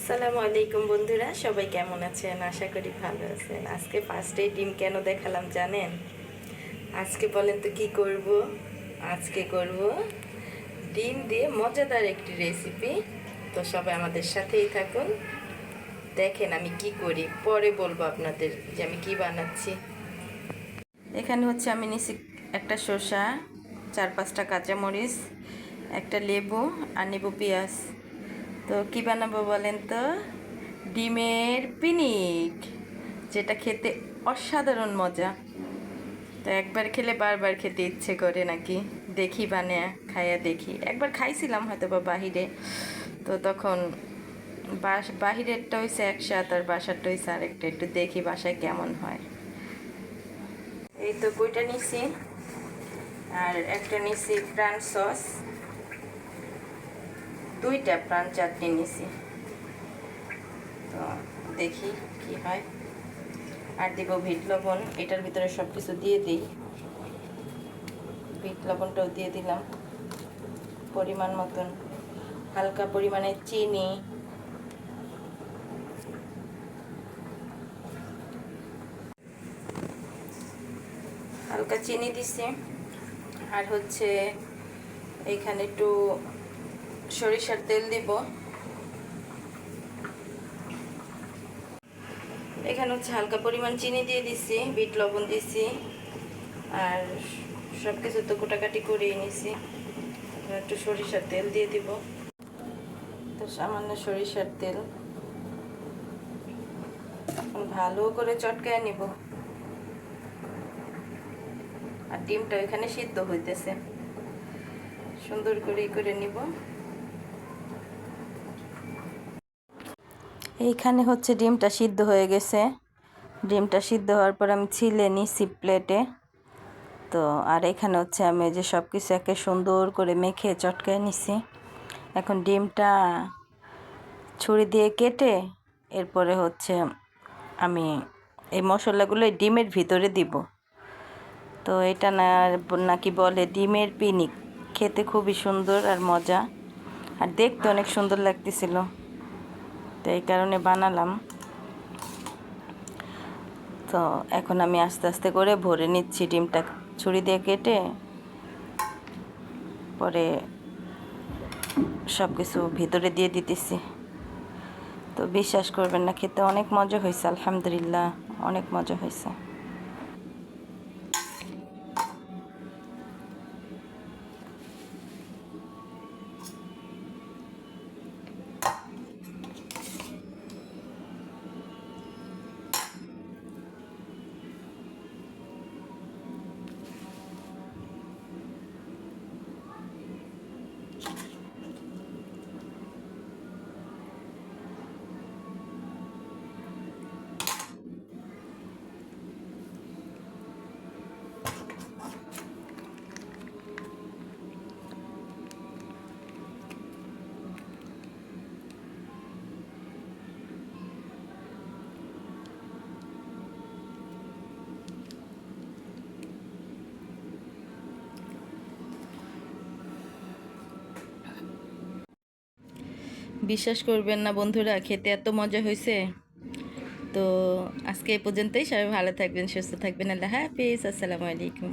আসসালামু আলাইকুম বন্ধুরা, সবাই কেমন আছেন? আশা করি ভালো আছেন। আজকে ফার্স্টে ডিম কেন দেখালাম জানেন? আজকে বলেন তো কি করব? আজকে করব ডিম দিয়ে মজাদার একটি রেসিপি তো সবাই আমাদের সাথেই থাকুন। দেখেন আমি কি করি, পরে বলব আপনাদের যে আমি কি বানাচ্ছি। এখানে হচ্ছে আমি নিছি একটা শসা, চার পাঁচটা কাঁচামরিচ, একটা লেবু আর নেবু পেঁয়াজ। তো কি বানাবো বলেন তো? ডিমের পিনিক, যেটা খেতে অসাধারণ মজা। তো একবার খেলে বারবার খেতে ইচ্ছে করে নাকি? দেখি বানিয়ে খাইয়া দেখি। একবার খাইছিলাম হয়তো বা বাহিরে। তো তখন বাস, বাহিরেরটা হয়েছে একসাথ আর বাসারটা হয়েছে আরেকটা। একটু দেখি বাসায় কেমন হয়। এই তো কইটা নিছি। আর একটা নিছি প্রাণ সস। দুইটা প্রাণ চাটনি নিছি। তো দেখি কি হয়। আর দিব ভিট লবণ, এটার ভিতরে সব কিছু দিয়ে দিই। ভিট লবণটাও দিয়ে দিলাম। পরিমাণ মতন, হালকা পরিমাণে চিনি। হালকা চিনি দিছি। আর হচ্ছে এইখানে একটু সরিষার তেল দিব। এখানে হচ্ছে হালকা পরিমাণ চিনি দিয়ে দিছি, বিট লবণ দিছি, আর সব কিছু তো কোটাকাটি করেই নিছি। একটু সরিষার তেল দিয়ে দিব। তো সামান্য সরিষার তেল। ভালো করে চটকায় নিব। আর ডিমটা এখানে সিদ্ধ হইতেছে। সুন্দর করে করে নিব। এইখানে হচ্ছে ডিমটা সিদ্ধ হয়ে গেছে। ডিমটা সিদ্ধ হওয়ার পর আমি ছিলে নিছি প্লেটে। তো আর এখানে হচ্ছে আমি যে সব কিছু একে সুন্দর করে মেখে চটকায় নিছি। এখন ডিমটা ছুরি দিয়ে কেটে এরপরে হচ্ছে আমি এই মশলাগুলো ডিমের ভিতরে দিব। তো এটা না নাকি বলে ডিমের পিনিক। খেতে খুবই সুন্দর আর মজা। আর দেখতে অনেক সুন্দর লাগতেছিল। তো এই কারণে বানালাম। তো এখন আমি আস্তে আস্তে করে ভরে নিচ্ছি ডিমটা। ছুরি দিয়ে কেটে পরে সব কিছু ভিতরে দিয়ে দিতেছি। তো বিশ্বাস করবেন না, খেতে অনেক মজা হয়েছে, আলহামদুলিল্লাহ, অনেক মজা হয়েছে। বিশ্বাস করবেন না বন্ধুরা, খেতে এত মজা হয়েছে। তো আজকে এ পর্যন্তই, সবাই ভালো থাকবেন, সুস্থ থাকবেন, আল্লাহ হাফিজ, আসসালামু আলাইকুম।